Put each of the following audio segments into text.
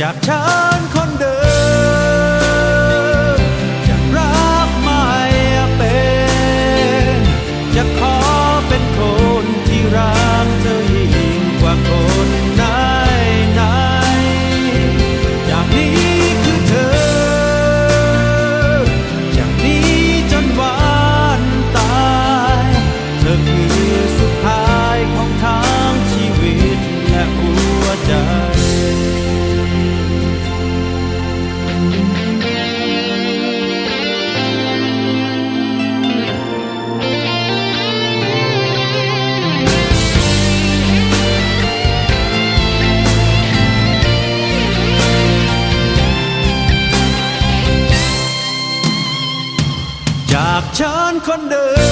จากฉัน ฉันคนเดิม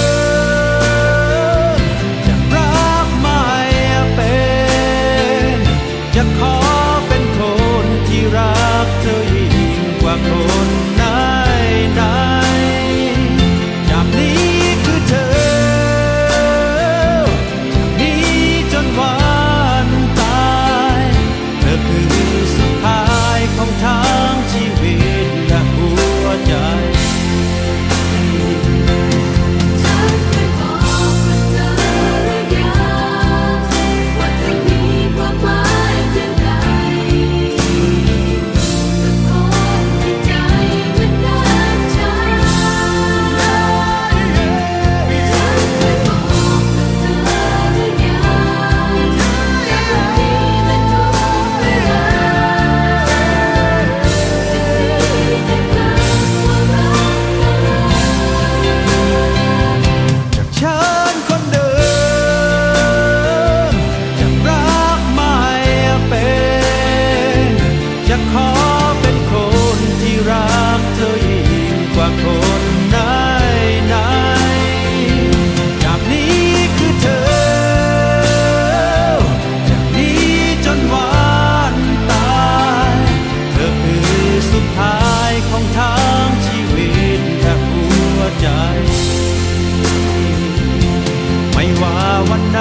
วันใด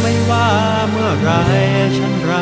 ไม่ว่าเมื่อไรฉันรั